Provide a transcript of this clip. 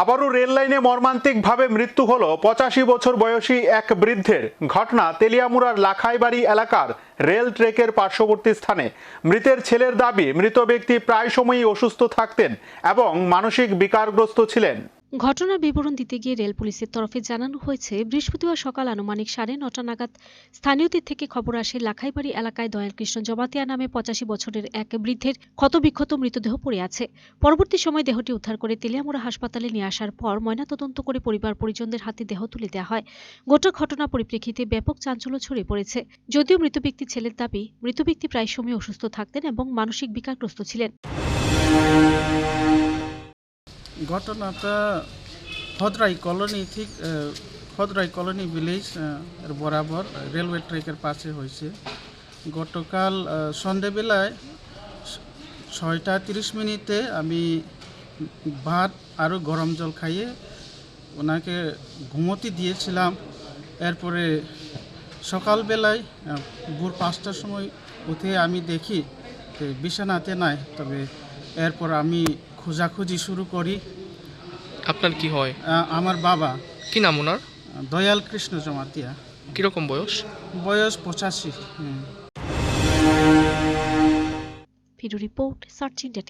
আবারও রেল লাইনে মর্মান্তিকভাবে মৃত্যু হল পঁচাশি বছর বয়সী এক বৃদ্ধের ঘটনা তেলিয়ামুড়ার লাখাইবাড়ি এলাকার রেল ট্রেকের পার্শ্ববর্তী স্থানে। মৃতের ছেলের দাবি, মৃত ব্যক্তি প্রায় সময়ই অসুস্থ থাকতেন এবং মানসিক বিকারগ্রস্ত ছিলেন। ঘটনার বিবরণ দিতে গিয়ে রেল পুলিশের তরফে জানানো হয়েছে, বৃহস্পতিবার সকাল আনুমানিক সাড়ে নটা নাগাদ স্থানীয়দের থেকে খবর আসে লাখাইবাড়ি এলাকায় দয়াল কৃষ্ণ জমাতিয়া নামে পঁচাশি বছরের এক বৃদ্ধের ক্ষতবিক্ষত মৃতদেহ পড়ে আছে। পরবর্তী সময় দেহটি উদ্ধার করে তেলিয়ামুড়া হাসপাতালে নিয়ে আসার পর ময়নাতদন্ত করে পরিবার পরিজনদের হাতে দেহ তুলে দেওয়া হয়। গোটা ঘটনা পরিপ্রেক্ষিতে ব্যাপক চাঞ্চল্য ছড়িয়ে পড়েছে। যদিও মৃত ব্যক্তির ছেলের দাবি, মৃত ব্যক্তি প্রায় সময় অসুস্থ থাকতেন এবং মানসিক বিকারগ্রস্ত ছিলেন। ঘটনাটা হদরাই কলোনি ঠিক আহ, হদরাই কলোনি ভিলেজ এর বরাবর রেলওয়ে ট্র্যাকের পাশে হয়েছে। গতকাল সন্ধেবেলায় ছয়টা তিরিশ মিনিটে আমি ভাত আরও গরম জল খাইয়ে ওনাকে ঘুমোতে দিয়েছিলাম। এরপরে সকালবেলায় ভোর পাঁচটার সময় উঠে আমি দেখি বিছানাতে নাই তবে এরপর আমি খোঁজাখুঁজি শুরু করি। আপনার কি হয়? আমার বাবা। কি নাম ওনার? দয়াল কৃষ্ণ জমাতিয়া। কীরকম বয়স? বয়স পঁচাশি হুম। Video report search India